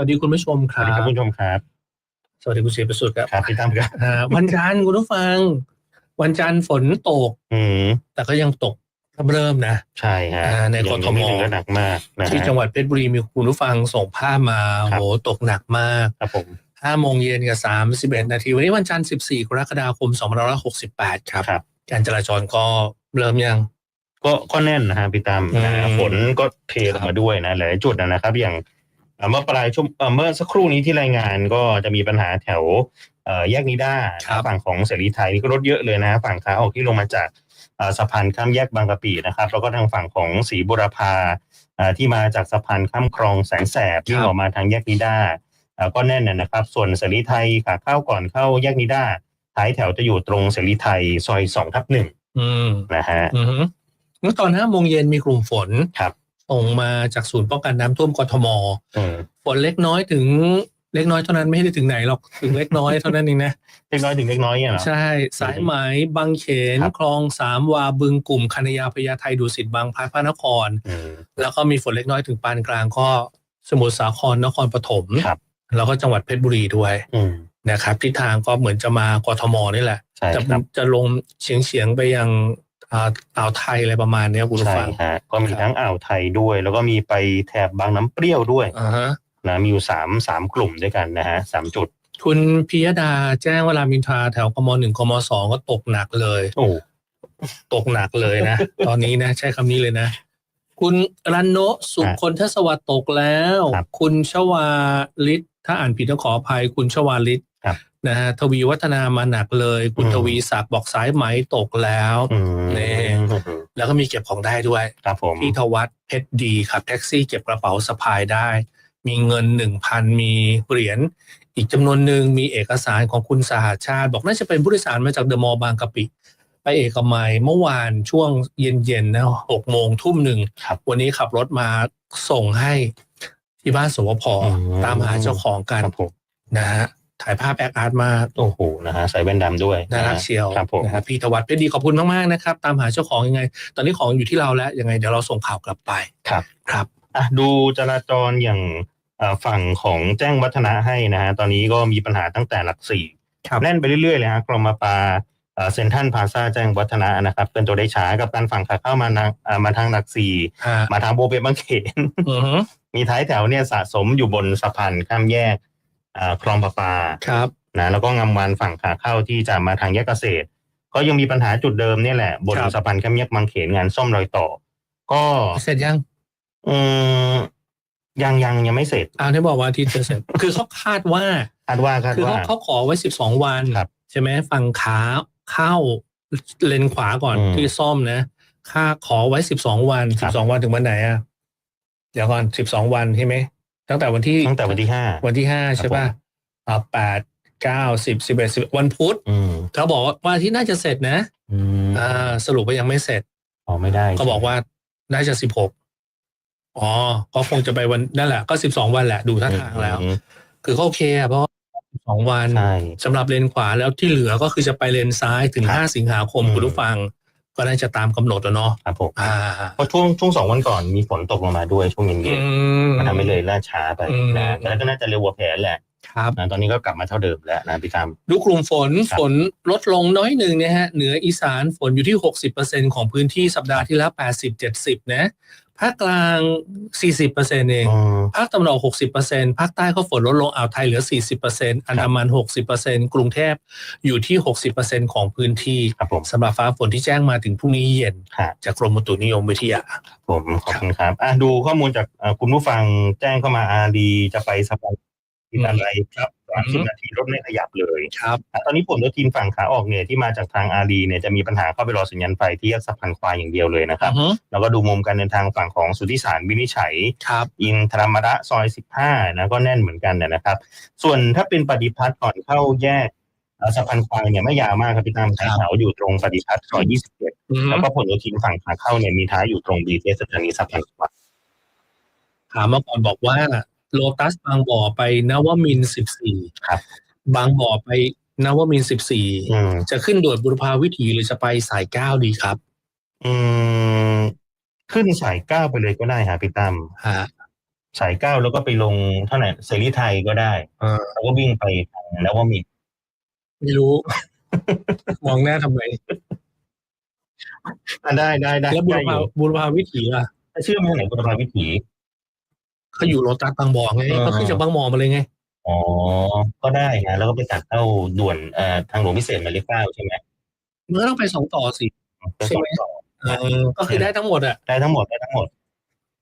วัสดีคุณผู้ชมคสวัรัสดีครับบคุณผู้ชมครับ สวัสดีคุณเสียประสุทธิ์ครับครับพี่ตั้มครับอ่าวันจันทร์คุณผู้ฟัง วันจันทร์ฝนตก อืมแต่ก็ยังตกเริ่มๆนะ ใช่ฮะอ่าในยังกทมยังไถึงระดับมากนะฮะ ที่จังหวัดเพชรบุรีมีคุณผู้ฟังส่งภาพมาครับ โหตกหนักมากครับผม5โมงเย็นกับ31นาที วันนี้วันจันทร์14กรกฎาคม2568ครับ ครับ การจราจรก็เริ่มยัง ก็ก็แน่นนะฮะพี่ตั้มนะฮะอืมฝนก็เทลงมาด้วยนะหลายจุดนะครับ อย่าง เอ่อเมื่อปลายชั่วเอ่อเมื่อสักครู่นี้ที่รายงานก็จะมีปัญหาแถวเอ่อแยกนิด้าครับฝั่งของเสรีไทยนี่ก็รถเยอะเลยนะ ฝั่งขาออกที่ลงมาจากเอ่อสะพานข้ามแยกบางกะปินะครับ แล้วก็ทางฝั่งของศรีบุรพาเอ่อที่มาจากสะพานข้ามคลองแสนแสบที่งออกมาทางแยกนิด้าเอ่อก็แน่นนะนะครับ ส่วนเสรีไทยขาเข้าก่อนเข้าแยกนิด้าท้ายแถวจะอยู่ตรงเสรีไทยซอยสองทับหนึ่งอืมนะฮะอือฮึเมื่อตอน5โมงเย็นมีกลุ่มฝนครับ ส่งมาจากศูนย์ป้องกันน้ำท่วมกทมอืมฝนเล็กน้อยถึงเล็กน้อยเท่านั้นไม่ได้ถึงไหนหรอกถึงเล็กน้อยเท่านั้นเองนะเล็กน้อยถึงเล็กน้อยเนี่ยเหรอใช่สายไหมบางเขนครับคลองสามวาบึงกลุ่มคณะยาพญาไทดุสิตบางพลัดพระนครอืมแล้วก็มีฝนเล็กน้อยถึงปานกลางก็สมุทรสาครนครปฐมครับแล้วก็จังหวัดเพชรบุรีด้วยอืมนะครับทิศทางก็เหมือนจะมากทมนี่แหละใช่จะครับจะลงเฉียงเฉียงๆไปยัง อ่าอ่าวไทยอะไรประมาณเนี้ยคุณผู้ใช่ฟัง ฮะก็มีครับ ทั้งอ่าวไทยด้วย แล้วก็มีไปแถบบางน้ำเปรี้ยวด้วยอ่าฮะนะมีอยู่สามสามกลุ่มด้วยกันนะฮะสามจุด คุณพิยดาแจ้งว่ารามอินทราแถวกมหนึ่งกมสองก็ตกหนักเลย โอ้ ตกหนักเลยนะ ตอนนี้นะ ใช้คำนี้เลยนะ คุณรันโนะสุคนทศวรรษตกแล้วคุณชวาลิศถ้าอ่านผิดต้องขออภัย คุณชวาลิศครับ นะฮะทวีวัฒนามาหนักเลย คุณอืมทวีศักดิ์บอกสายไหมตกแล้วอืมนี่แล้วก็มีเก็บของได้ด้วยครับผมพี่ทวัฒน์เพชรดีขับแท็กซี่เก็บกระเป๋าสะพายได้ มีเงินหนึ่งพันมีเหรียญอีกจำนวนหนึ่งมีเอกสารของคุณสหชาติ บอกน่าจะเป็นผู้โดยสารมาจากเดอะมอลล์บางกะปิไปเอกมัยเมื่อวานช่วงเย็นๆนะหกโมงทุ่มหนึ่งครับวันนี้ขับรถมาส่งให้ที่บ้านสวพอืมตามหาเจ้าของกันครับผมนะฮะ ถ่ายภาพแอคอาร์ตมากโอ้โหนะฮะใส่แว่นดำด้วยน่ารักะฮะเชียวครับผมนะครับพี่ธวัฒน์เพชรดีขอบคุณมากๆนะครับ ตามหาเจ้าของยังไง ตอนนี้ของอยู่ที่เราแล้วยังไงเดี๋ยวเราส่งข่าวกลับไปครับครับอะดูจราจรอย่างเอ่อฝั่งของแจ้งวัฒนะให้นะฮะตอนนี้ก็มีปัญหาตั้งแต่หลักสี่ครับแน่นไปเรื่อยๆเลยฮะกรมปลาเซ็นทรัลพาซาแจ้งวัฒนะนะครับเป็นตัวได้ช้ากับการฝั่งขาเข้ามาทางเอ่อมาทางหลักสี่ฮะมาทางโบเบบางเขนอือฮึมีท้ายแถวเนี่ยสะสมอยู่บนสะพานข้ามแยกอ่า คลองประปาครับนะแล้วก็งามวานฝั่งขาเข้าที่จะมาทางแยกเกษตร ก็ยังมีปัญหาจุดเดิมเนี่ยแหละบนครับสะพานข้ามแยกบางเขนงานซ่อมรอยต่อ ก็เสร็จยังอืมยังยังยังไม่เสร็จอ้าวที่บอกว่าอาที่จะเสร็จ คือเขาคาดว่าคาดว่าคาดคือว่าเขาเขาขอไว้สิบสองวันครับใช่ไหมฝั่งขาเข้าเลนขวาก่อนอืมที่ซ่อมนะค่าขอไว้สิบสองวันครัสิบบสองวันถึงวันไหนอะเดี๋ยวก่อนสิบสองวันใช่ไหม ตั้งแต่วันที่ตั้งแต่วันที่ห้าวันที่ห้าใช่ป่ะอ่าแปดเก้าสิบสิบเอ็ดสิบวันพุธอืมเขาบอกว่าวันอาที่น่าจะเสร็จนะอืมอ่าสรุปว่ายังไม่เสร็จอ๋อไม่ได้ก็บอกว่าน่าจะสิบหกอ๋อก็คงจะไปวันนั่นแหละก็สิบสองวันแหละดูท่าทางแล้วอืมคือก็โอเคอะเพราะสองวันใช่สำหรับเลนขวาแล้วที่เหลือก็คือจะไปเลนซ้ายถึงครับห้าสิงหาคมอืมคุณผู้ฟัง ก็น่าจะตามกำหนดแล้วเนาะครับผมอ่าเพราะช่วงช่วงสองวันก่อนมีฝนตกลงมาด้วยช่วงเย็อืนมๆมันทำให้เลยล่าช้าไปอืมนะแต่แล้วก็น่าจะเร็วกว่าแผนแหละครับนะตอนนี้ก็กลับมาเท่าเดิมแล้วนะพี่ตามดูกลุ่มฝนครับฝนลดลงน้อยหนึ่งนะฮะเหนืออีสานฝนอยู่ที่ 60%ของพื้นที่สัปดาห์ที่แล้ว 80-70 นะ ภาคกลาง 40%เองอืมภาคตะวันออก 60%ภาคใต้ก็ฝนลดลงอ่าวไทยเหลือ 40%อันดามัน 60%กรุงเทพอยู่ที่ 60%ของพื้นที่ครับผมสำหรับฟ้าฝนที่แจ้งมาถึงพรุ่งนี้เย็นครับจากกรมอุตุนิยมวิทยา ผมขอบคุณครับอะดูข้อมูลจากเอ่อคุณผู้ฟังแจ้งเข้ามาอาดีจะไปสะพานที่อะไรครับ สามอืสิบมนาทีรถไม่ขยับเลยครับอะตอนนี้ผลรถทีมฝั่งขาออกเนี่ยที่มาจากทางอาดีเนี่ยจะมีปัญหาเข้าไปรอสัญญาณไฟที่แยกสะพานควายอย่างเดียวเลยนะครับอือฮึแล้วก็ดูมุมการเดินทางฝั่งของสุทธิสารวินิจฉัยครับอินทรมระซอย 15 นะก็แน่นเหมือนกันนะครับ ส่วนถ้าเป็นปฏิพัฒน์ก่อนเข้าแยกเอ่อสะพานควายเนี่ยไม่ยาวมากครับพี่ตามท้ายแถวอยู่ตรงปฏิพัฒน์ซอย 21อือฮึแล้วก็ผลโยธินฝั่งขาเข้าเนี่ยมีท้ายอยู่ตรงบีเทสถานีสะพานควายถามมาก่อนบอกว่า โลตัสบางบ่อไปนวมินทร์14ครับบางบ่อไปนวมินทร์อืม14จะขึ้นด่วนบุรพาวิถีหรือจะไปสายเก้าดีครับ อืมขึ้นสายเก้าไปเลยก็ได้ฮะพี่ตั้มฮะสายเก้าแล้วก็ไปลงเท่าไหร่เสรีไทยก็ได้เออแล้วก็วิ่งไปทางนวมินทร์ไม่รู้ มองหน้าทำไมอะได้ได้ได้แล้วบุรได้อพายู่บุรพาวิถีล่ะเชื่อไหมไหนบุรพาวิถี เขาอยู่โรตัสบางบ่อไงเออเขาขึ้นจากบางบ่อมาเลยไงอ๋อก็ได้ฮะแล้วก็ไปตัดเข้าด่วนเอ่อทางหลวงพิเศษหมายเลขเก้าใช่ไหมมันก็ต้องไปสองต่อสิไปสองต่อเออก็คือได้ทั้งหมดอะได้ทั้งหมดได้ทั้งหมด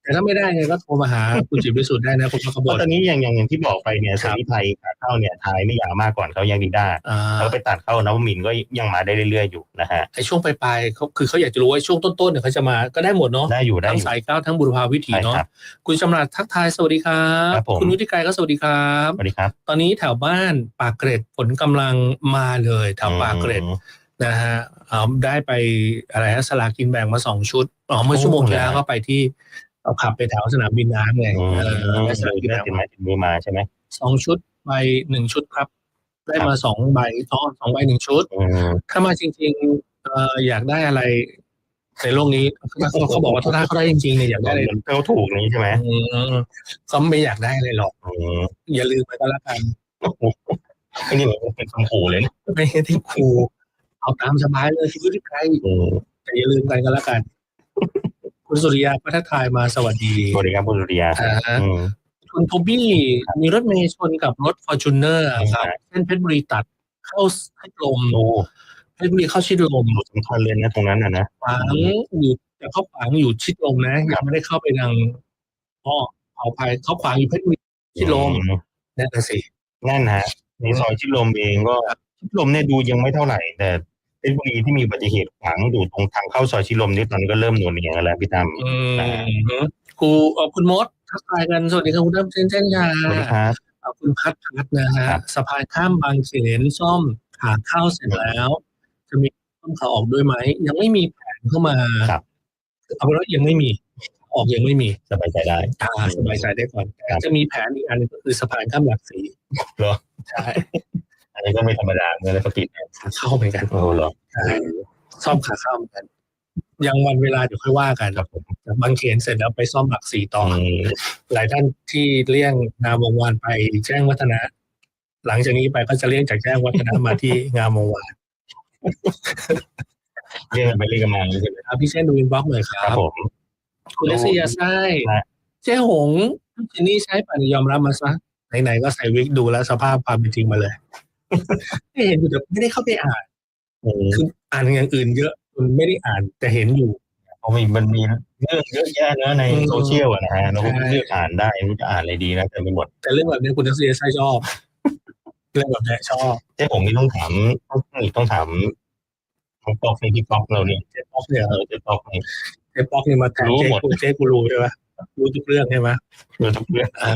แต่ถ้าไม่ได้ไงก็โทรมาหาคุณจิตรวิสุทธิ์ได้นะคุณพระขเพบราะวนตอนนี้อย่างอย่างอย่างที่บอกไปเนี่ยคเสรับ รีไทยขาเข้าเนี่ยท้ายไม่ยาวมากก่อนเขายังดีได้อ่าแล้วก็ไปตัดเข้านวมินทร์ก็ยังมาได้เรื่อยๆอยู่นะฮะไอ้ช่วงปลายๆเขาคือเขาอยากจะรู้ว่าช่วงต้นๆเนี่ยเขาจะมาก็ได้หมดเนาะได้อยู่ได้ทั้งอยู่สายเก้าทั้งบุรพาวิถีใช่เนาะครับ คุณจำรัดทักทายสวัสดีครับครับผมคุณวุฒิไกรก็สวัสดีครับ สวัสดีครับตอนนี้แถวบ้านปากเกร็ดฝนกำลังมาเลยแถวปากเกร็ด อืม นะฮะเอาได้ไปอะไรฮะสลากกินแบ่งมาสองชุดอ๋อเมื่อชั่วโมงที่แล้วโอ้ก็ไปที่ เอาขับไปแถวสนามบินน้ำไงอืมเออได้สลากกินได้แบ่งติดไม้มาติดมือมาใช่ไหมสองชุดใบหนึ่งชุดครับ ได้ครับมาสองใบอ๋อสองใบหนึ่งชุดอืมถ้ามาจริงๆเอ่ออยากได้อะไรในโลกนี้เขาเขาบอกว่าถ้าเขาได้จริงๆเนี่ยอยากได้อะไรมันเขาถูกนี้ใช่ไหมอืมเขาไม่อยากได้อะไรหรอกอืมอย่าลืมไปก็แล้วกันไอ้นี่มันเป็นคำขู่เลยนะไม่ให้ที่ครูเอาตามสบายเลยชีวิตที่ใครอืมแต่อย่าลืมกันก็แล้วกัน คุณสุริยาพัฒทายมาสวัสดีสวัสดีครับคุณสุริยาอ่าอืมคุณโทบี้มีรถเมย์ชนกับรถฟอร์จูเนอร์ครับครับเส้นเพชรบุรีตัดเข้าชิดลมโอ้เพชรบุรีเข้าชิดลมสำคัญเลยนะตรงนั้นนะนะขวางอยู่แต่เขาขวางอยู่ชิดลมนะยังไม่ได้เข้าไปทางอ้อเอาภัยเขาขวางอยู่เพชรบุรีชิดลมอืนั่นน่ะสินั่นฮะในซอยชิดลมเองก็ชิดลมเนี่ยดูยังไม่เท่าไหร่แต่ เพชรบุรีที่มีอุบัติเหตุขวางอยู่ตรงทางเข้าซอยชิดลมนี่ตอนนี้ก็เริ่มหน่วงเหนียวแล้วพี่ตั้มอืมครูเอ่อคุณมดทักทายกันสวัสดีครับคุณเริ่มเช่นเช่นค่ะสวัสดีครับเอ่อคุณพัดพัดนะฮะครับสะพานข้ามบางเขนซ่อมขาเข้าเสร็จแล้ว จะมีซ่อมขาออกด้วยไหมยังไม่มีแผนเข้ามาครับเอาเป็นว่ายังไม่มีออกยังไม่มีสบายใจได้อ่าสบายใจได้ก่อนครับจะมีแผนอีกอันหนึงก็คือสะพานข้ามหลักสีเหรอใช่ อันนี้ก็ไม่ธรรมดาเงินและปกติเนี่ยขาเข้าเหมือนกันโอ้โหเหรอใช่ซ่อมขาเข้าเหมือนกัน ยังวันเวลาเดี๋ยวค่อยว่ากันครับผมบางเขนเสร็จแล้วไปซ่อมหลักสีต่อออืมหลายท่านที่เลี่ยงงามวงวานไปแจ้งวัฒนะ หลังจากนี้ไปก็จะเลี่ยงจากแจ้งวัฒนะมาที่งามวงวานเรียกกันไปเรียกกันมาใช่ไหมครับพี่เช่นดูอินบ็อกซ์หน่อยคครัรับบผมคุณเลสเซียไส้นะเจ๊หงพี่เจนนี่ใช้ป่านยอมรับมาซะไหนๆก็ใส่วิกดูแล้วสภาพความเป็นจริงมาเลยไม่ เห็นอยู่แต่ไม่ได้เข้าไปอ่านอืมคืออ่านอย่างอื่นเยอะมันไม่ได้อ่านแต่เห็นอยู่เพราะมันมีเรื่องเยอะแยะเนอะในอืมโซเชียลอะนะฮะเราก็ใช่เลือกอ่านได้ไม่รู้จะอ่านอะไรดีนะแต่ไม่หมด แต่เรื่องแบบนี้คุณเลสเซียไส้ชอบเรื่องแบบนี้ชอบเจ๊ผมนี่ต้องถามต้องต้องถามน้องป๊อกในที่ป๊อกเราเนี่ยเจ๊ป๊อกเนี่ยเออเจ๊ป๊อกนี่เจ๊ป๊อกนี่มาแทนรู้เจ๊หมดกูเจ๊กูรู้ใช่ไหมรู้ทุกเรื่องใช่ไหมเรื่องทุกเรื่องอ่า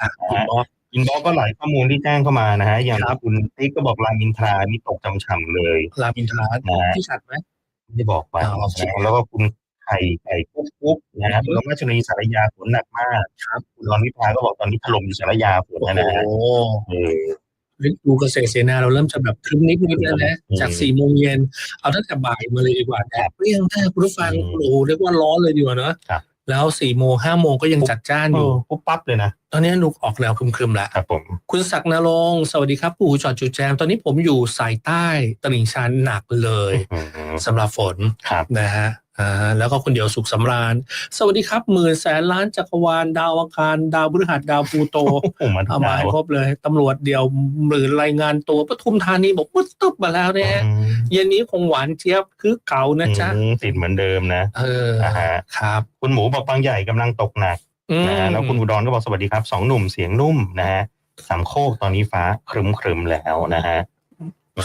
อะคุณป๊อก อินบ็อกก็หลายข้อมูลที่แจ้งเข้ามานะฮะ อย่างครับคุณติ๊กก็บอกรามอินทรานี่ตกจำๆเลยรามอินทรานะฮะที่ชัดไหมที่บอกไปอ๋อโอเคนะแล้วก็คุณไข่ไก่กุ๊กกุ๊กนะฮะแล้วก็ชนีสารยาฝนหนักมากครับคุณรอนวิภาก็บอกตอนนี้ถล่มอยู่สารยาฝนโอ้นะโหฮะเออดูเกษตรเสนาเราเริ่มจะแบบครึ้มนิดนิดแล้วนะอืมจากสี่โมงเย็นเอาตั้งแต่บ่ายมาเลยดีกว่าแดดเปรี้ยงมากคุณผู้ฟังอืมโอ้โหเรียกว่าร้อนเลยดีกว่าเนอะครับ แล้วสี่โมงห้าโมงก็ยังจัดจ้านเออยู่อปุ๊บปั๊บเลยนะ ตอนนี้ลูกออกแนวครึมๆแล้วครับผมคุณศักดิ์นรงค์สวัสดีครับปู่จอดจุดแจม ตอนนี้ผมอยู่สายใต้ตลิ่งชันหนักเลยอืมสำหรับฝนครับนะฮะ อ่าแล้วก็คนเดียวสุขสำราญ สวัสดีครับหมื่นแสนล้านจักรวาลดาวอังคารดาวพฤหัสดาวพลูโตโอ้โหมันเอามาดาวให้ครบเลยตำรวจเดียวหรือรายงานตัวปทุมธานีบอกปึ๊บตึ๊บมาแล้วเนี่ยอืมเย็นนี้คงหวานเจี๊ยบคือเก่านะจ๊ะอืมติดเหมือนเดิมนะเอออ่าฮะครับคุณหมูบอกบางใหญ่กำลังตกหนักอืมนะฮะแล้วคุณอุดรก็บอกสวัสดีครับสองหนุ่มเสียงนุ่มนะฮะสามโคกตอนนี้ฟ้าครึมครึมๆแล้วนะฮะ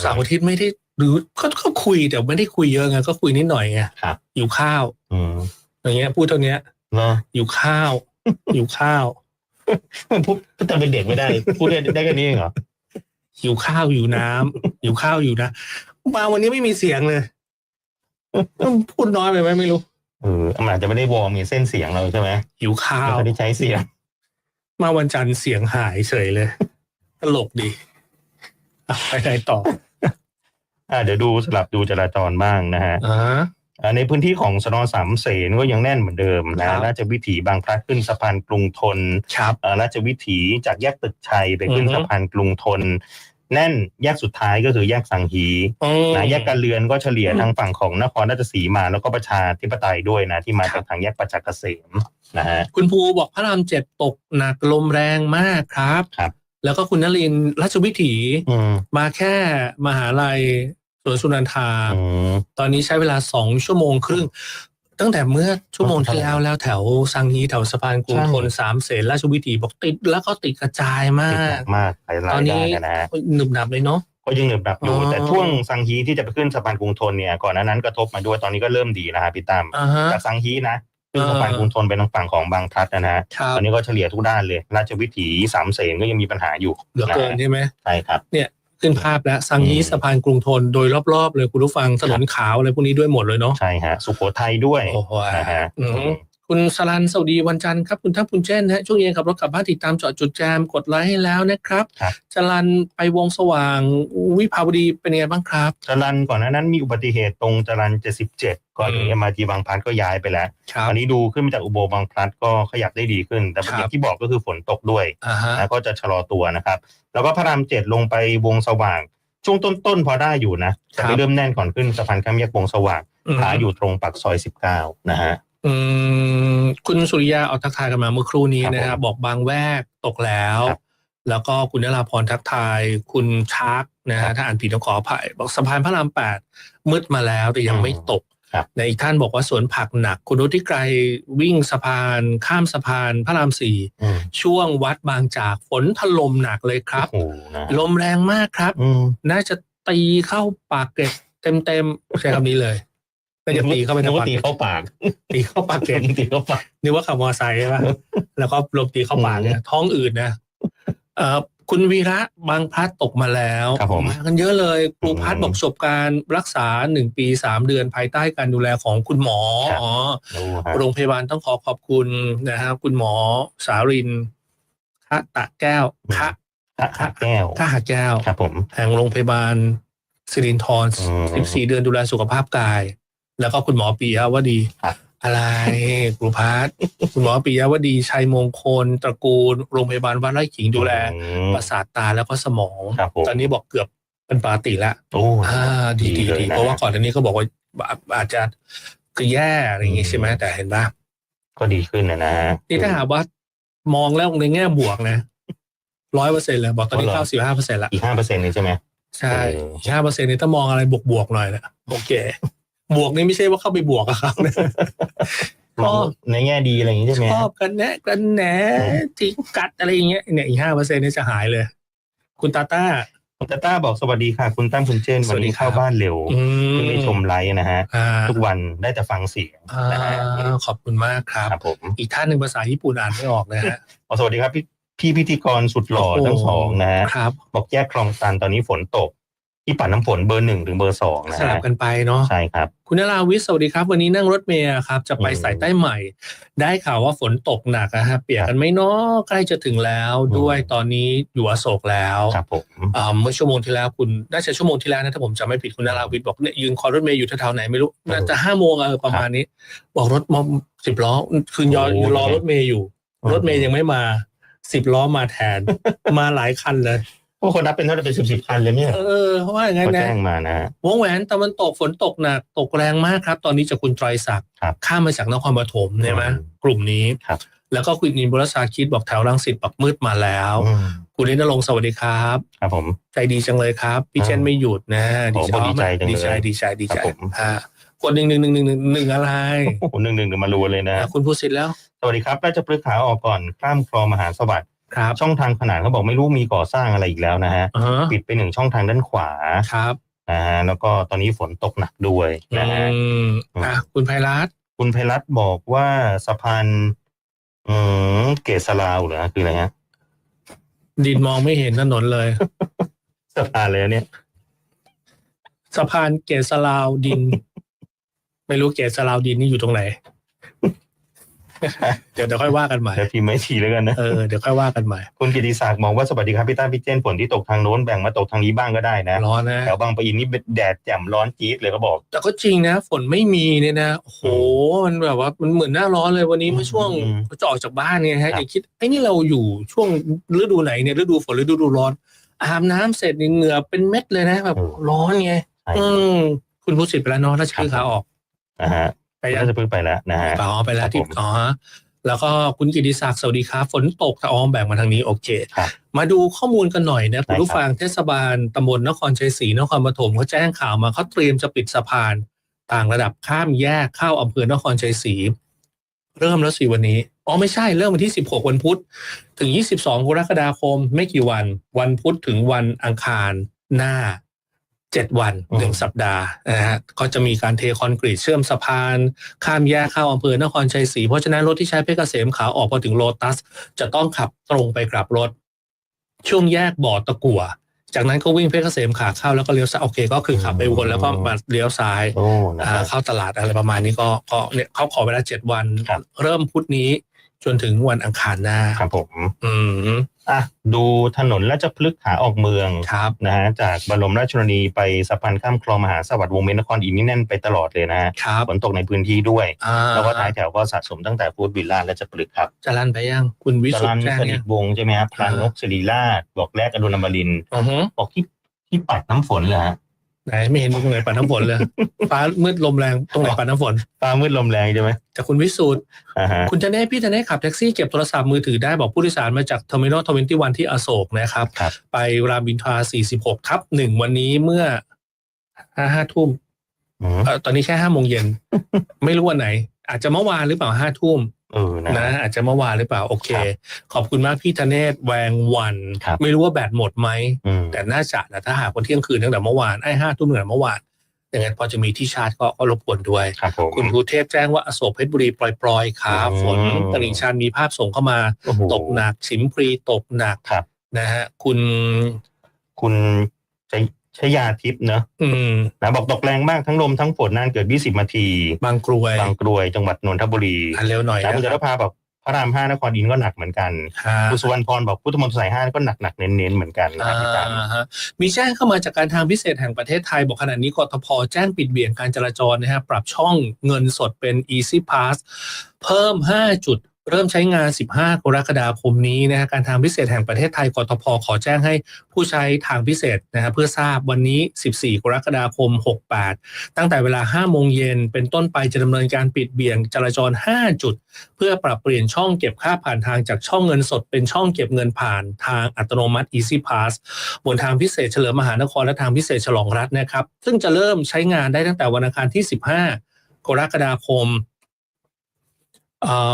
เสาร์อาทิตย์ไม่ได้ หรือก็ก็คุยแต่ไม่ได้คุยเยอะไงก็คุยนิดหน่อยไงครับ อยู่ข้าวอืมอย่างเงี้ยพูดเท่านี้เนาะอยู่ข้าว อยู่ข้าวพูดพูดแต่เป็นเด็กไม่ได้ พูดได้ได้แค่นี้เองเหรอหิวข้าวหิวน้ำหิวข้าวหิวนะมาวันนี้ไม่มีเสียงเลยพูดน้อยไปไหมไม่รู้เออมันอาจจะไม่ได้วอร์มไงเส้นเสียงเราใช่ไหมหิวข้าไม่วค่อยได้ใช้เสียง มาวันจันทร์เสียงหายเฉยเลย ตลกดีอะไปไหนต่อ อ่าเดี๋ยวดูสลับดูจราจรบ้างนะฮะอ่าอ่า ในพื้นที่ของสนสามเสนก็ยังแน่นเหมือนเดิมครันะบ ราชวิถีบางพลัดขึ้นสะพานกรุงทนครับ เอ่อราชวิถีจากแยกตึกชัยไปขึ้นอือฮึ สะพานกรุงทน แน่นแยกสุดท้ายก็คือแยกสังฮีอืม นะแยกการเรือนก็เฉลี่ยอืมทางฝั่งของนครราชสีมาแล้วก็ประชาธิปไตยด้วยนะที่มาครัจากบทางแยกประจักษ์เกษมนะฮะ คุณภูบอกพระรามเจ็ดตกหนักลมแรงมากครับ ครับ แล้วก็คุณนลินทร์ราชวิถีอืมมาแค่มหาลัยสวนสุนันทาอืมตอนนี้ใช้เวลาสองชั่วโมงครึ่ง ตั้งแต่เมื่อชั่วโมงที่แล้วแล้วแถวสังฮีแถวสะพานกรุงทนสามเสนราชวิถีบอกติดแล้วก็ติดกระจายมาติดหกนักมากหลายรายตอนนี้ได้นะฮะหนึบหนับเลยเนาะก็ยังเหนืบหนับอยู่อ๋อแต่ช่วงสังฮีที่จะไปขึ้นสะพานกรุงทนเนี่ยก่อนหน้านั้นกระทบมาด้วยตอนนี้ก็เริ่มดีนะฮะพี่ตั้มอ่าฮะจากสังฮีนะ ขึ้นเออสะพานกรุงทนไปทางฝั่งของบางพลัดนะฮะครับตอนนี้ก็เฉลี่ยทุกด้านเลย ราชวิถีสามเสนก็ยังมีปัญหาอยู่เหลือเกินนะฮะใช่ไหมใช่ครับขึ้นภาพแล้วสังฮีอืมสะพานกรุงทนโดยรอบๆเลยคุณผู้ฟังถนนขาวอะไรพวกนี้ด้วยหมดเลยเนาะใช่ฮะสุโขทัยด้วยโอ้โหนะฮะอืม คุณสลันสวัสดีวันจันทร์ครับ คุณทัพคุณเจนนะฮะช่วงเย็นขับรถกลับบ้านติดตามเจาะจุดแจมกดไลค์ให้แล้วนะครับครับจรันไปวงสว่างวิภาวดีเป็นยังไงบ้างครับจรันก่อนหน้านั้นมีอุบัติเหตุตรงจรัน77ก่อนถึงอืมเอ็มอาร์ทีบางพลัดก็ย้ายไปแล้วครับอันนี้ดูขึ้นมาจากอุโบงค์บางพลัดก็ขยับได้ดีขึ้น แต่ครับอย่างที่บอกก็คือฝนตกด้วยอ่าฮะนะก็จะชะลอตัวนะครับ แล้วก็พระรามเจ็ดลงไปวงสว่าง ช่วงต้นๆพอได้อยู่นะแต่ไปเริ่มแน่นก่อนขึ้นสะพานข้ามแยกวงสว่างมขาอยู่ตรงปากซอย 19 นะฮะ อืมคุณสุริยาออกทักทายกันมาเมื่อครู่นี้ครับนะครับผมบอกบางแวกตกแล้วครับแล้วก็คุณนราพรทักทาย คุณชาร์กนะครัฮะบถ้าอ่านผิดต้องขออภัยบอกสะพานพระรามแปดมืดมาแล้วแต่ยังไม่ตกครับในอีกท่านบอกว่าสวนผักหนัก คุณรุธิไกรวิ่งสะพาน ข้ามสะพานพระรามสี่อืมช่วงวัดบางจากฝนถล่มหนักเลยครับโอ้โหนะลมแรงมากครับอืมน่าจะตีเข้าปากเกร็ดเต็มๆใช้คำนี้เลย น่าจะตีเข้าไปในนึกปาว่ากตีเกร็ดเข้าปาก ตีเข้าปากเกร็ดตีเข้าปากนึกว่าขับมอเตอร์ไซค์ใช่ปะแล้วก็ลมตีเข้าปากเนี่ยท้องอืดนะเอ่อคุณวีระบางพัดตกมาแล้วครับผมมากันเยอะเลยครูพัดอืมบอกประสบการณ์รักษาหนึ่งปีสามเดือนภายใต้การดูแลของคุณหมอครับอ๋อดูฮะโรงพยาบาลต้องขอขอบคุณนะครับคุณหมอสารินคะตะแก้วคะพระขาแก้วคะหาแก้วครับผมแห่งโรงพยาบาลสิรินทรอืม14 เดือนดูแลสุขภาพกาย แล้วก็คุณหมอปิยวดีครับอะไรครูพัฒน์คุณหมอปิยวดีชัยมงคล ตระกูลโรงพยาบาลวัดไร่ขิงดูแลอืมประสาทตาแล้วก็สมองครับผมตอนนี้บอกเกือบเป็นปกติแล้วโอ้อ่าดีดีดีเลยดีนะเพราะว่าก่อนอันนี้ก็บอกว่าอาจจะคือแย่อะไรอย่างงี้อืมใช่ไหมแต่เห็นปะก็ดีขึ้นนะนะฮะนี่ถ้าหากว่ามองแล้วในแง่บวกนะร้อยเปอร์เซ็นต์เลยบอกตอนนี้อ๋อเหรเก้าอสิบห้าเปอร์เซ็นต์ละอีกห้าเปอร์เซ็นต์นี่ใช่ไหมใช่เออห้าเปอร์เซ็นต์นี่ถ้ามองอะไรบวกบวกๆหน่อยนะโอเค บวกนี่ไม่ใช่ว่าเข้าไปบวกกับเขานะ ชอบ ในแง่ดีอะไรอย่างนี้ใช่ไหมชอบกันแนะกันแหนจิกกัดอะไรอย่างเงี้ยเนี่ยอีกห้าเปอร์เซ็นต์นี่จะหายเลย คุณตาต้า คุณตาต้าบอกสวัสดีค่ะ คุณตั้มคุณเจนสวัวันสดีนี้ครับเข้าบ้านเร็วอืม เพิ่งได้ชมไลฟ์นะฮะ อ่าทุกวันได้แต่ฟังเสียงอ่านะฮะขอบคุณมากครับ ครับผมอีกท่านหนึ่งภาษาญี่ปุ่นอ่านไม่ออกนะฮะ อ๋อสวัสดีครับพี่พี่พิธีกรสุดหล่อทั้งสองนะฮะครับ บอกแยกคลองตันตอนนี้ฝนตก ที่ปัดน้ำฝนเบอร์หนึ่งถึงเบอร์สองนะสลัฮะบกันไปเนาะใช่ครับ คุณนราวิทย์สวัสดีครับ วันนี้นั่งรถเมล์ครับ จะไปอืมสายใต้ใหม่ ได้ข่าวว่าฝนตกหนักนะฮะเปียกกันไหมเนาะใกล้จะถึงแล้วอืมด้วยตอนนี้อยู่อโศกแล้วครับผมอ่าเมื่อชั่วโมงที่แล้วคุณน่าจะชั่วโมงที่แล้วนะถ้าผมจำไม่ผิดคุณนาราวิทย์บอกเนี่ยยืนคอยรถเมย์อยู่แถวๆไหนไม่รู้น่าจะห้าโมงเออประมาณนี้ บอกรถมาสิบล้อคืนยอโอ้โหรอรถเมย์อยู่อืมรถเมย์ยังไม่มาสิบล้อมาแทนมาหลายคันเลยพ วกคนนับเป็นเท่าไหร่เป็นสิบสิบคันเลยเนี่ยเออเพราะว่าอย่างนั้นก็นะแจ้งมานะฮะวงแหวนตะวันตกฝนตกหนักตกแรงมากครับ ตอนนี้จากคุณไตรศักดิ์ครับข้ามมาจากนครปฐมใช่ไหมอืมกลุ่มนี้ครับแล้วก็คุณอินบุรชาคิดบอกแถวรังสิตปักมืดมาแล้วอืมคุณลินลงค์สวัสดีครับ ครับผม ใจดีจังเลยครับ พี่เจนอ่าไม่หยุดนะโอ้โหดีใจจังเลยดีใจดีใจดีใจครับผมอ่ากดหนึ่งหนึ่งหนึ่งหนึ่งหนึ่งหนึ่งอะไรโอ้โหหนึ่งหนึ่งมารัวเลยนะอ่าคุณพูดเสร็จแล้ว สวัสดีครับราชพฤกษ์ขาออกก่อนข้ามคลองมหาสวัสดิ์ ครับช่องทางขนาดเขาบอกไม่รู้มีก่อสร้างอะไรอีกแล้วนะฮะอ่าฮะปิดไปหนึ่งช่องทางด้านขวาครับนะฮะแล้วก็ตอนนี้ฝนตกหนักด้วยนะฮะ อืมอะคุณไพรัตน์คุณไพรัตน์บอกว่าสะพานอืมเกษราวเหรอคืออะไรฮะดินมองไม่เห็นถนนเลย สะพานเลยเนี่ย สะพานเกษราวดิน ไม่รู้เกษราวดินนี่อยู่ตรงไหน เดี๋ยวเดี๋ยวค่อยว่ากันใหม่เดี๋ยวพิมพ์ไม่ทีแล้วกันนะเออเดี๋ยวค่อยว่ากันใหม่คุณกิติศักดิ์มองว่าสวัสดีครับพี่ต้าพี่เจนฝนที่ตกทางโน้นแบ่งมาตกทางนี้บ้างก็ได้นะร้อนนะแถวบางปะอินนี่แดดแจ่มร้อนจี๊ดเลยเขาบอก แต่ก็จริงนะ ฝนไม่มีเนี่ยนะโอ้โหมันแบบว่ามันเหมือนหน้าร้อนเลยวันนี้เมื่อช่วงอืมจะออกจากบ้านเนี่ยครัฮะบอย่าคิดไอ้นี่เราอยู่ช่วงฤดูไหนเนี่ยฤดูฝนฤดูร้อนอาบน้ำเสร็จนี่เหงื่อเป็นเม็ดเลยนะแบบร้อนไงใช่อืมคุณผู้สิทธิ์ไปแล้วเนาะราชพฤกษ์ขาออกนะฮะ ไปยัน่างจะเพิ่งไปแล้วนะฮะ อ๋อไปแล้วที่ครับผมอ๋อแล้วก็คุณกิติศักดิ์สวัสดีครับ ฝนตกแต่อ๋อแบ่งมาทางนี้โอเค ครับมาดูข้อมูลกันหน่อยนะคุณผู้ได้ครับฟังเทศบาลตำบลนครชัยศรีนครปฐมเขาแจ้งข่าวมาเขาเตรียมจะปิดสะพาน ต่างระดับข้ามแยกเข้าอำเภอนครชัยศรีเริ่มแล้วสิวันนี้อ๋อไม่ใช่เริ่มวันที่ 16 วันพุธถึง 22กรกฎาคมไม่กี่วัน วันพุธถึงวันอังคารหน้า 7 วันอืมหนึ่งสัปดาห์นะฮะก็จะมีการเทคอนกรีตเชื่อมสะพาน ข้ามแยกเข้าอำเภอนครชัยศรีเพราะฉะนั้นรถที่ใช้เพชรเกษมขาออกพอถึงโลตัส จะต้องขับตรงไปกลับรถ ช่วงแยกบ่อตะกั่วจากนั้นก็วิ่งเพชรเกษมขาเข้าแล้วก็เลี้ยวซ้ายโอเค ก็คือขับไปวนแล้วก็มาเลี้ยวซ้ายโอ้นะอ่าฮะเข้าตลาดอะไรประมาณนี้ก็ก็เนี่ยเขาขอเวลาเจ็ดวันครับเริ่มพุธนี้ จนถึงวันอังคารหน้าครับผมอืมอะดูถนนราชพฤกษ์ขาออกเมืองครับนะฮะจากบรมราชชนนีไปสะพานข้ามคลองมหาสวัสดิ์วงเวียนนครอินทร์นี่แน่นไปตลอดเลยนะฮะครับฝนตกในพื้นที่ด้วยอ่าแล้วก็ท้ายแถวก็สะสมตั้งแต่ฟูดวิลล่าและจะปลึกครับจะลั่นไปยังคุณวิจสุทรัธ์นแจ้งสเนี่นิยทวงศ์ใช่ไหมครับพลานกศิริราชบอกแรกอดุลอมรินทร์อือฮึบอกที่ที่ปัดน้ำฝนเหรอฮะ ไหนไม่เห็นมีตรงไหนปัดน้ำฝนเลย ฟ้ามืดลมแรงตรงไหนปัดน้ำฝน ฟ้ามืดลมแรงใช่ไหมจากคุณวิสุทธ์อ่าฮะคุณจะเน่พี่จะเน่ขับแท็กซี่เก็บโทรศัพท์มือถือได้บอกผู้โดยสารมาจากเทอร์มินอลทเวนตี้วันที่อโศกนะครับ ครับ ไปรามอินทรา46ทับหนึ่งวันนี้เมื่อห้าห้าทุ่มอืมเอ่อตอนนี้แค่ห้าโมงเย็น ไม่รู้วันไหน อาจจะเมื่อวานหรือเปล่าห้าทุ่ม เออนะนะ อาจจะเมื่อวานหรือเปล่า โอเคครับขอบคุณมากพี่ธเนศแวงวันครับไม่รู้ว่าแบตหมดไหมอืมแต่น่าจะนะถ้าหากวันเที่ยงคืนตั้งแต่เมื่อวานไอ้ห้าทุ่มตั้งแต่เมื่อวานอย่างนั้นพอจะมีที่ชาร์จก็ก็รบกวนด้วยครับผมคุณภูเทพแจ้งว่าอโศกเพชรบุรีปล่อยๆขาอืมฝนตลิ่งชันมีภาพส่งเข้ามาโอ้โหตกหนักฉิมพรีตกหนักครับนะฮะคุณคุณ ชยชยาทิพย์เนอะอืมนะบอกตกแรงมากทั้งลมทั้งฝนนานเกิด 20นาที บางกรวยบางกรวยจังหวัดนนทบุรีอันเร็วหน่อยนะนะคุณจครรับภาบอกพระรามห้านครอินทร์ก็หนักเหมือนกันฮะคุณสุวรรณพรบอกพุทธมณฑลสายห้าก็หนักหนักๆเน้นๆเหมือนกันนะอ่พี่ตันาฮะมีแจ้งเข้ามาจากการทางพิเศษแห่งประเทศไทย บอกขณะนี้กทพแจ้งปิดเบี่ยงการจราจรนะฮะปรับช่องเงินสดเป็น Easy Pass เพิ่ม 5 จุด เริ่มใช้งาน 15 กรกฎาคมนี้นะฮะการทางพิเศษแห่งประเทศไทยกทพขอแจ้งให้ผู้ใช้ทางพิเศษนะฮะเพื่อทราบวันนี้ 14 กรกฎาคม 68 ตั้งแต่เวลา 5 โมงเย็นเป็นต้นไปจะดำเนินการปิดเบี่ยงจราจร 5 จุด เพื่อปรับเปลี่ยนช่องเก็บค่าผ่านทางจากช่องเงินสดเป็นช่องเก็บเงินผ่านทางอัตโนมัติ Easy Pass บนทางพิเศษเฉลิมมหานครและทางพิเศษฉลองรัฐนะครับ ซึ่งจะเริ่มใช้งานได้ตั้งแต่วันอังคารที่ 15 กรกฎาคม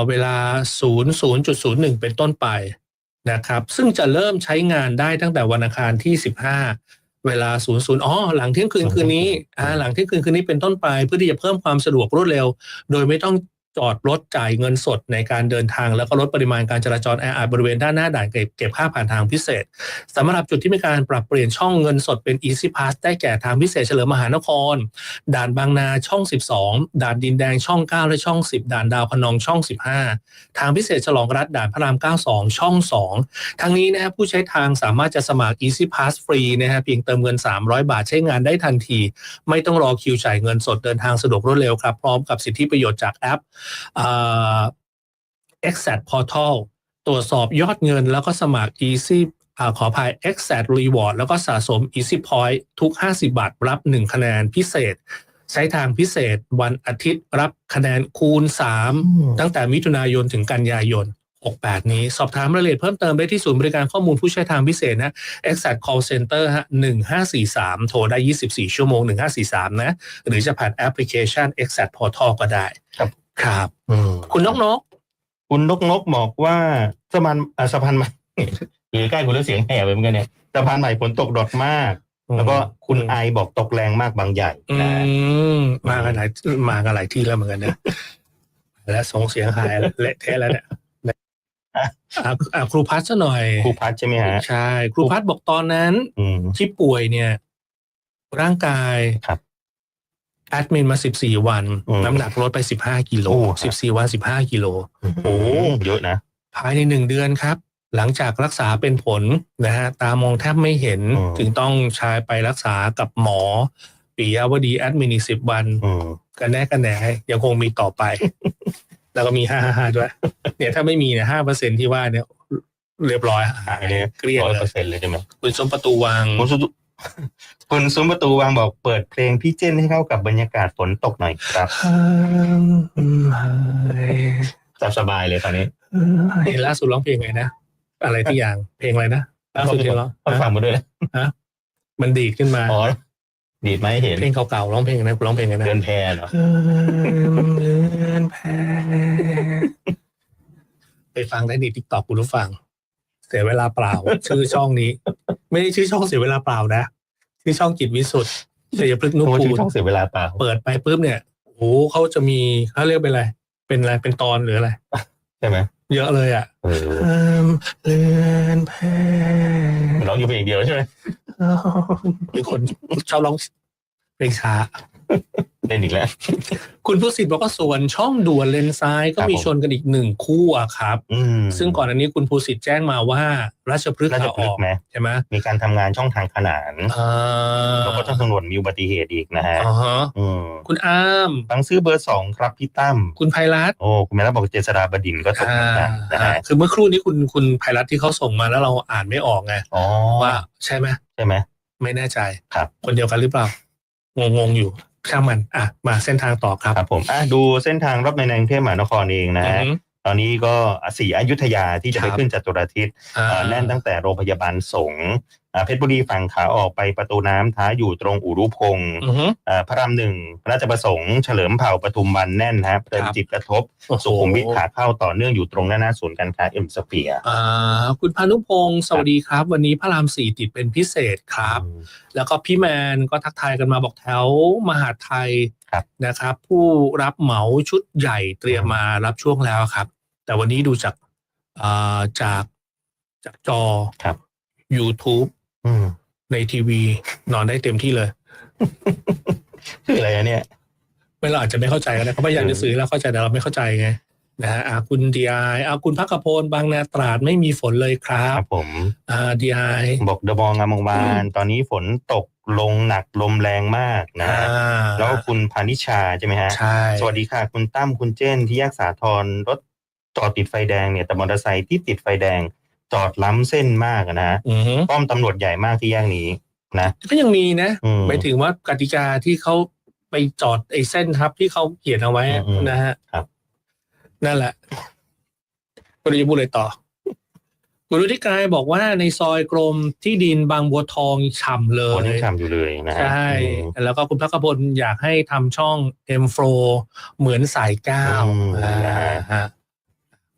เวลา 00.01 เป็นต้นไปนะครับซึ่งจะเริ่มใช้งานได้ตั้งแต่วันอังคารที่ 15 เวลา 00อ๋อหลังเที่ยงคืนคืนนี้อ่าหลังเที่ยงคืนคืนนี้เป็นต้นไปเพื่อที่จะเพิ่มความสะดวกรวดเร็ว โดยไม่ต้อง จอดรถจ่ายเงินสดในการเดินทาง แล้วก็ลดปริมาณการจราจรแออัดบริเวณด้านหน้าด่านเก็บเก็บค่าผ่านทางพิเศษสำหรับจุดที่มีการปรับเปลี่ยนช่องเงินสดเป็น Easy Pass ได้แก่ทางพิเศษเฉลิมมหานคร ด่านบางนาช่อง 12 ด่านดินแดงช่อง 9 และช่อง 10 ด่านดาวพนองช่อง 15 ทางพิเศษฉลองรัฐด่านพระราม 92 ช่อง 2ทางนี้นะฮะผู้ใช้ทางสามารถจะสมัคร Easy Pass ฟรีนะฮะเพียงเติมเงิน 300 บาทใช้งานได้ทันที ไม่ต้องรอคิวจ่ายเงินสดเดินทางสะดวกรวดเร็วครับพร้อมกับสิทธิประโยชน์จากแอปเอ่อ Exact Portal ตรวจสอบยอดเงินแล้วก็สมัคร Easy อ่าขออภัย Exact Reward แล้วก็สะสม Easy Point ทุก 50 บาท รับ 1 คะแนนพิเศษ ใช้ทางพิเศษวันอาทิตย์รับคะแนนคูณ 3 ตั้งแต่มิถุนายนถึงกันยายน68 นี้ สอบถามรายละเอียดเพิ่มเติมได้ที่ศูนย์บริการข้อมูลผู้ใช้ทางพิเศษนะ Exact Call Center ฮะ1543 โทรได้ 24 ชั่วโมง 1543 นะ หรือจะผ่านแอปพลิเคชัน Exact Portal ก็ได้ ครับครับอืมคุณนกนก คุณนกนกบอกว่าสะพานอ่าสะพานใหม่อยู่ใกล้คุณแล้วเสียงแห่ไปเหมือนกันเนี่ยสะพานใหม่ฝนตกดอดมาก แล้วก็คุณไอบอกตกแรงมากบางใหญ่อืนะมมากันหลายมากันหลายที่แล้วเหมือนกันเนี่ยและส่งเสียงหายเละเทะแล้วเนี่ยอะอะครูพัชซะหน่อย ครูพัดใช่ไหมฮะใช่ ครูพัชบอกตอนนั้นอืมที่ป่วยเนี่ย ร่างกายครับ แอดมินมา 14 วันอืมน้ำหนักลดไป 15 กิโลโอ้ครับ14 วัน 15 กิโล โอ้เยอะนะ ภายในหนึ่งเดือนครับ หลังจากรักษาเป็นผลนะฮะตามองแทบไม่เห็นอืมถึงต้องใช้ไปรักษากับหมอปิยวดีแอดมินอีกสิบวันอืมกันแน่กันแหนยังคงมีต่อไป แล้วก็มีห้าห้าด้วย เนี่ยถ้าไม่มีเนี่ยห้าเปอร์เซ็นที่ว่าเนี่ยเรียบร้อยหายเนี่ยเกลี้ยงร้อยเลเปอยร์เซ็นต์เลยใช่ไหมคุณสมประตูวัง คุณสุคุณซุ้มประตูวางบอกเปิดเพลงพี่เจนให้เข้ากับบรรยากาศฝนตกหน่อยครับจับสบายเลยตอนนี้เห็นล่าสุดร้องเพลงไงนะ อะไรที่อย่างเพลงอะไรนะล่าสุดที่ร้องต้องฟังมาด้วยนะมันดีดขึ้นมาอ๋อดีดไหมาให้เห็นเพลงเก่าๆร้องเพลงนะร้องเพลงไงนะเดินแพเหรอเดินแพไปฟังได้ในทิกตอกคุณผู้ฟังเสียเวลาเปล่า ชื่อช่องนี้ ไม่ได้ชื่อช่องเสียเวลาเปล่านะชื่อช่องจิตวิสุทธิ์ชัยพฤกษ์นุโอ้กูชื่อลช่องเสียเวลาเปล่าเปิดไปปุ๊บเนี่ยโอ้โหเขาจะมีเขาเรียกเป็นอะไร เป็นอะไรเป็นตอนหรืออะไรใช่ไหมเยอะเลยอะเออเอิ่มเลือนแพร้องอยู่เพลงเดียวใช่ไหมเป็นคนชอบร้องเพลงช้า เล่นอีกแล้ว คุณผู้สิทธิ์บอกว่าส่วนช่องด่วนเลนซ้ายก็ครับมีผมชนกันอีกหนึ่งคู่อะครับอืมซึ่งก่อนอันนี้คุณภูสิทธิ์แจ้งมาว่าราชพฤกษ์น่าจะขาพลึอกอกไหมใช่ไหมมีการทำงานช่องทางขนานอ่าแล้วก็ช่องทางด่วนมีอุบัติเหตุอีกนะฮะอ่าฮะอืมคุณอ้ามฟังซื้อเบอร์สองครับพี่ตั้มคุณไพรัตน์โอ้คุณแม่รับบอกเจษดาบดินทร์ก็ตกเหมือนกันนะอ่าฮะคือเมื่อครู่นี้คุณคุณไพรัตน์ที่เขาส่งมาแล้วเราอ่านไม่ออกไงอ๋อว่าใช่ไหมใช่ไหมไม่แน่ใจครับ คนเดียวกันหรือเปล่างงงๆอยู่ ช่างมันอะมาเส้นทางต่อครับครับผมอะดูเส้นทางรอบในในกรุงเทพมหานครเองนะอือฮะฮึ ตอนนี้ก็สีอยุธยาที่จะไปครับขึ้นจตุรทิศอ่าเอ่อแน่นตั้งแต่โรงพยาบาลสงฆ์อ่าเพชรบุรีฝั่งขาออกไปประตูน้ำท้ายอยู่ตรงอุรุพงศ์อือฮึอ่าพระรามหนึ่งพระราชประสงค์เฉลิมเผ่าปทุมวันแน่นฮะเพลินครับจิตกระทบโอ้โหสุขุมวิทขาเข้าต่อเนื่องอยู่ตรงหน้าหน้าศูนย์การค้าเอ็มสเปียอ่าคุณพานุพงศ์สวัสดีครับ วันนี้พระรามสี่ติดเป็นพิเศษครับ แล้วก็พี่แมนก็ทักทายกันมาบอกแถวมหาดไทยครับ นะครับ ผู้รับเหมาชุดใหญ่เตรียมมารับช่วงแล้วครับ แต่วันนี้ดูจากอ่าจากจากจอ ครับ YouTube อืมในทีวี นอนได้เต็มที่เลย คืออะไรอะเนี่ยไม่เราอาจจะไม่เข้าใจก็ได้เขาพยายามจะสื่อแล้วเข้าใจแต่เราไม่เข้าใจไงนะฮะอ่าคุณดีไออาคุณพักกพลบางนาตราดไม่มีฝนเลยครัครับบผมอ่าดีไอบอกเดอะมองงามวงวาน ตอนนี้ฝนตก ลงหนักลมแรงมากนะฮะแล้วก็คุณพานิชาใช่ไหมฮะ ใช่สวัสดีค่ะ คุณตั้มคุณเจนที่แยกสาทรรถจอดติดไฟแดงเนี่ยแต่มอเตอร์ไซค์ที่ติดไฟแดงจอดล้ำเส้นมากอะนะอือฮึป้อมตำรวจใหญ่มากที่แยกนี้นะ ก็ยังมีนะอืม หมายถึงว่ากติกาที่เขาไปจอดไอ้เส้นทับที่เขาเขียนเอาไว้อืมนะฮะครับ นั่นแหละคุณจะพูดเลยต่อ คุณรุธิกายบอกว่าในซอยกรมที่ดินบางบัวทองฉ่ำเลคนยยังทำอยู่เลยนะฮะใช่อืม แล้วก็คุณพักกพลอยากให้ทำช่อง M Flow เหมือนสายก้าวอืม อ่านะฮะฮะ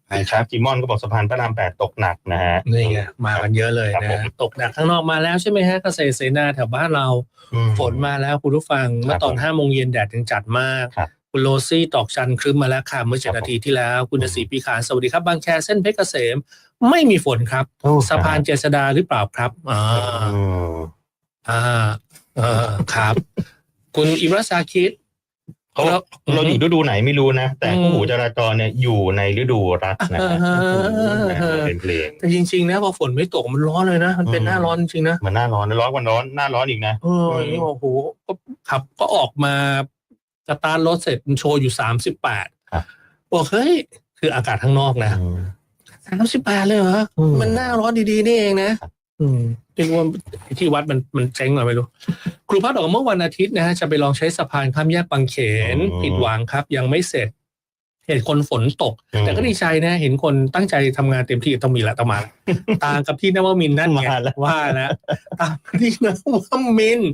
ไอ้ครับจิมอนก็บอกสะพานพระรามแปดตกหนักนะฮะ นี่ไงมากันเยอะเลยครับนะผมตกหนักข้างนอกมาแล้วใช่ไหมฮะเกษตรเสนาแถวบ้านเรา อืมฝนมาแล้วคุณผู้ฟังเมื่อตอนผมห้าโมงเย็นแดดยังจัดมาก ครับ คุณโรซี่ตอกจันครึ้มมาแล้วค่ะเมื่อเจ็ดครับผมนาทีที่แล้ว คุณอืมศรีปีขานสวัสดีครับ บางแคเส้นเพชรเกษม ไม่มีฝนครับโอ้สะพานเจษดาหรือเปล่าครับอ่าอืมอ่าเออครับ คุณอิมรัสซาคิดเขาแล้วเราอยู่ฤดูไหนไม่รู้นะ แต่อืมผู้หูจราจรเนี่ยอยู่ในฤดูรัฐนะฮะอ่าฮะนะฮะเป็นเพลงแต่จริงๆนะพอฝนไม่ตกมันร้อนเลยนะ มันเป็นอืมหน้าร้อนจริงๆนะเหมือนหน้าร้อนร้อนกว่าร้อนหน้าร้อนอีกนะเออนี่โอ้โหก็ขับก็ออกมา สตาร์ทรถเสร็จมันโชว์อยู่สามสิบแปดครับ บอกเฮ้ย คืออากาศข้างนอกนะ อืม สามสิบแปดเลยเหรอ อืมมันหน้าร้อนดีๆ นี่เองนะครับอืมเรียกว่าที่วัดมันมันเจ๊งหรือไม่รู้ ครูพัดบอกว่าเมื่อวันอาทิตย์นะฮะจะไปลองใช้สะพานข้ามแยกบางเขนอืม ผิดหวังครับ ยังไม่เสร็จ เหตุคนฝนตกอืมแต่ก็ดีใจนะ เห็นคนตั้งใจทำงานเต็มที่ต้องมีละต้องมาละตามกับที่นวมินทร์นั่นไงมาแล้ว ว่าแล้วตามที่นวมินทร์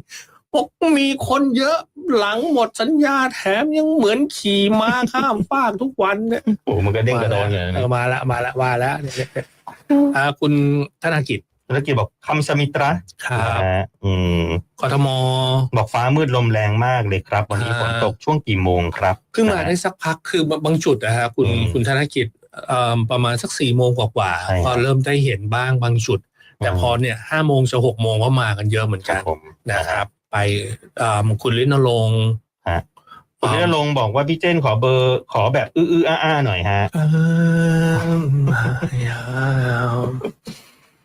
บอกมีคนเยอะหลังหมดสัญญาแถมยังเหมือนขี่ม้าข้ามฟากทุกวันเนี่ยโอ้โหมันก็เด้งกระโดนเลยเอนะอมาละมาละว่าแล้วเนี่ยเนี่ยเนี่ยอ่าคุณธนากิจธุรกิจบอกคำสมิตราครับนะฮะอืมกทมบอกฟ้ามืดลมแรงมากเลยครับ วันนี้อ่าฝนตกช่วงกี่โมงครับ เพิ่งมาได้สักพักคือบางจุดนะฮะคุณอืมคุณธนกิจเอ่อประมาณสักสี่โมงกว่าใช่ครับๆก็เริ่มได้เห็นบ้างบางจุด แต่พอเนี่ยห้าโมงจะหกโมงก็มากันเยอะเหมือนครักับนผมนะครับ ไปเอ่อคุณลินรงค์คุณนิรลงค์บอกว่าพี่เจนขอเบอร์ขอแบบอื้ออื้ออ้าอ้าหน่อยฮะ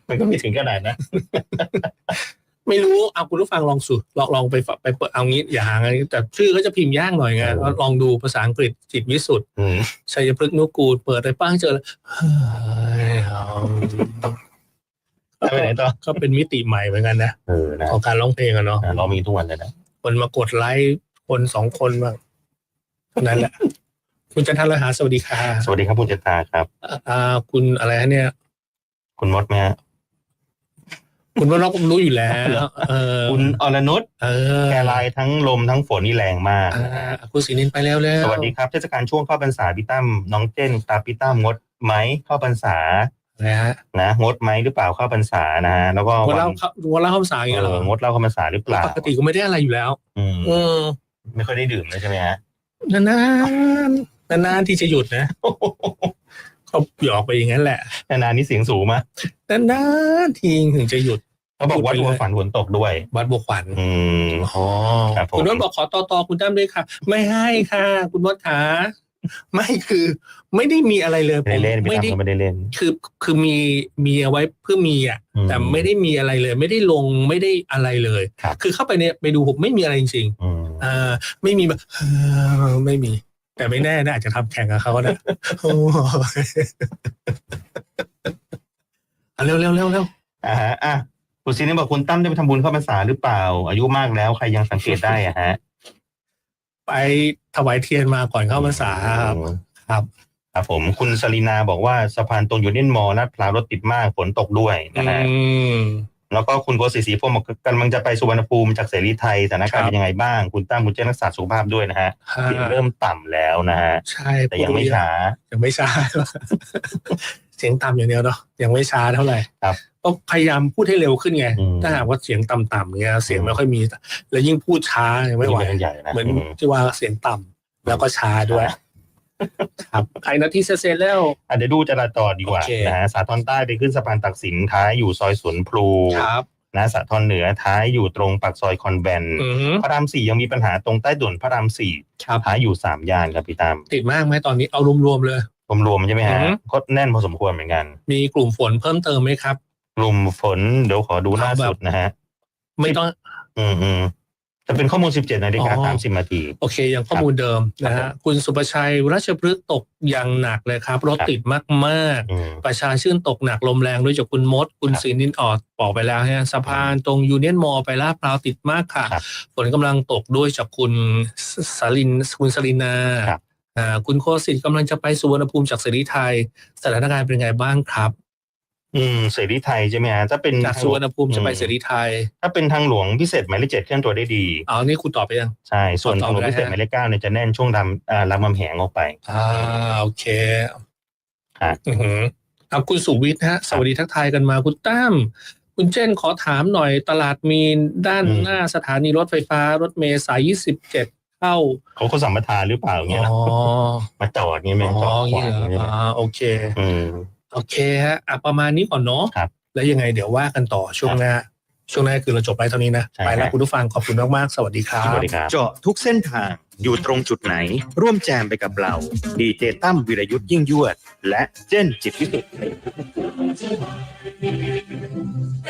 มันก็ไม่ถึงขนาดนะ ไม่รู้เอาคุณผู้ฟังลองสูลองลองไปฝไปเปิดเอางี้อย่าหางี้แต่ชื่อเขาจะพิมพ์ยากหน่อยไงโอ้ลองดูภาษาอังกฤษจิตวิสุทธ์อืมชัยพฤกษ์นุกูลเปิดไปป้างเจอแล้วเฮ้ยเอา ไปไหนต่อก็เป็นมิติใหม่เหมือนกันนะเออนะของการร้องเพลงอะเนาะอะเรามีทุกวันเลยนะคนมากดไลค์คนสองคนบ้างนั่นแหละ คุณจันทรหาสวัสดีค่ะ สวัสดีครับคุณเจตาครับ อ่า คุณอะไรฮะเนี่ย คุณมดไหมฮะคุณว่าเราผมรู้อยู่แล้วเหรอเออคุณอรนุชเออแกลายทั้งลมทั้งฝนนี่แรงมากอ่าคุณศรีนินไปแล้วแล้ว สวัสดีครับเทศกาลช่วงเข้าพรรษาพี่ตั้มน้องเจนตาพี่ตั้มงดไหมเข้าพรรษา นะฮะนะงดไหมหรือเปล่าเข้าพรรษานะฮะแล้วก็วันวัเล่านเข้าวันเล่าเข้าภาษาอย่างเงี้ยเหรเออองดเหล้าเข้าพรรษาหรือเปล่าปกติก็ไม่ได้อะไรอยู่แล้วอืมเออ ไม่ค่อยได้ดื่มเลยใช่ไหมฮะนานๆนานๆที่จะหยุดนะเขาหยอกไปอย่างนั้นแหละนานๆนี่เสียงสูงมะนานๆทีถึงจะหยุดเขาบอกว่าดวงฝันฝนตกด้วย วัดบวกขวัญอืมอ๋อครับผมคุณนวดบอกขอต่อต่อคุณตั้มด้วยค่ะ ไม่ให้ค่ะ คุณมดขา ไม่คือไม่ได้มีอะไรเลยไม่ได้เล่นผมพี่ไม่ตั้มได้ก็ไม่ได้เล่น คือคือมีมีเอาไว้เพื่อมีอะอืมแต่ไม่ได้มีอะไรเลย ไม่ได้ลงไม่ได้อะไรเลยครับคือเข้าไปเนี่ยไปดูผมไม่มีอะไรจริงอืมๆอ่าไม่มีแบบเออไม่มี แต่ไม่แน่นะอาจจะทำแข่งกับเขานะโอ้ยอะเร็วเร็วเร็วเร็วอ่าฮะอะคุณซีนี่บอกคุณตั้มได้ไปทำบุญเข้าพรรษาหรือเปล่า อายุมากแล้วใครยังสังเกตได้อะฮะ ไปถวายเทียนมาก่อนเข้าพรรษาครับอืมครับครับผมคุณสลีนาบอกว่าสะพานตรงยูเนียนมอลล์ลาดพร้าวรถติดมากฝนตกด้วยนะฮะอืม แล้วก็คุณโกศิศรีพงศ์บอกกำลังจะไปสุวรรณภูมิจากเสรีไทยสถานการณ์ครับเป็นยังไงบ้าง คุณตั้มคุณเจนรักษาสุขภาพด้วยนะฮะอ่าเสียงเริ่มต่ำแล้วนะฮะใช่แต่ยังไม่ช้า ยังไม่ช้า เสียงต่ำอย่างเดียวเนาะยังไม่ช้าเท่าไหร่ครับ ก็พยายามพูดให้เร็วขึ้นไงอืมถ้าหากว่าเสียงต่ำๆเงี้ยเสียงอืมไม่ค่อยมี แล้วยิ่งพูดช้าเนี่ยไม่ไหวนี่เป็นใหญ่นะเหมือนอืมที่ว่าเสียงต่ำแล้วก็ช้าด้วย ครับไอ้นาทีเสร็จๆแล้วอะเดี๋ยวดูจราจรดีกว่าโอเคนะฮะสาทรใต้ไปขึ้นสะพานตักสินท้ายอยู่ซอยสวนพลูครับนะสาทรเหนือท้ายอยู่ตรงปากซอยคอนแวนต์อือหือพระรามสี่ยังมีปัญหาตรงใต้ด่วนพระรามสี่ครับท้ายอยู่สามย่านครับพี่ตามติดมากไหมตอนนี้เอารวมๆเลยรวมๆใช่ไหมฮะอือฮึก็แน่นพอสมควรเหมือนกัน มีกลุ่มฝนเพิ่มเติมไหมครับ กลุ่มฝนเดี๋ยวขอดูล่าเอาแบบสุดนะฮะ ไม่ต้อง อืมอืมจะเป็นข้อมูล 17นาฬิกาอ๋อสามสิบนาที โอเคยังข้อมูลเดิมนะครัฮะบคุณสุประชัยราชพฤกษ์ตกอย่างหนักเลยครับ รถครับติดมากๆอืมประชาชื่นตกหนักลมแรงด้วยจากคุณมด คุณครับศรีนินออดบอกไปแล้วฮะสะพานตรงยูเนียนมอลไปลาดพร้าวติดมากค่ะครับฝนกำลังตกด้วยจากคุณสสลิน คุณสลินาครับอ่าคุณโคสิตกำลังจะไปสุวรรณภูมิจากเสรีไทย สถานการณ์เป็นไงบ้างครับ อืมเสรีไทยใช่ไหมฮะถ้าเป็นจากสุวรรณภูมิจะไปอืมเสรีไทย ถ้าเป็นทางหลวงพิเศษหมายเลขเจ็ดเคลื่อนตัวได้ดีเอานี่คุณตอบไปยังใช่ส่วนต่อทางหลวงไปพิเศษฮะหมายเลขเก้าเนี่ยจะแน่นช่วงดำอ่ารามคำแหงออกไปอ่าโอเคฮะอือหือเอาคุณสุวิทย์ฮะสวัสดีทักทายกันมาคุณตั้มคุณเจนขอถามหน่อยตลาดมีนด้านอืมหน้าสถานีรถไฟฟ้ารถเมล์สาย27เข้าเขาเขาสัมปทานหรือเปล่าเงี้ยอ๋นะอมาจอดเงี้ยไหมอ๋อจอดอขย่างวางนี้เหรอเงี้ยอ่าโอเค อืม โอเคฮะอะประมาณนี้ก่อนเนาะครับแล้วยังไงเดี๋ยวว่ากันต่อช่วงหน้า ช่วงหน้าคือเราจบไปเท่านี้นะ ใช่ไปแล้วครับ คุณผู้ฟังขอบคุณมากๆ สวัสดีครับ สวัสดีครับ เจาะทุกเส้นทางอยู่ตรงจุดไหน ร่วมแจมไปกับเราดีเจตั้มวิรยุทธ์ยิ่งยวด และเจนจิตวิสุทธิ์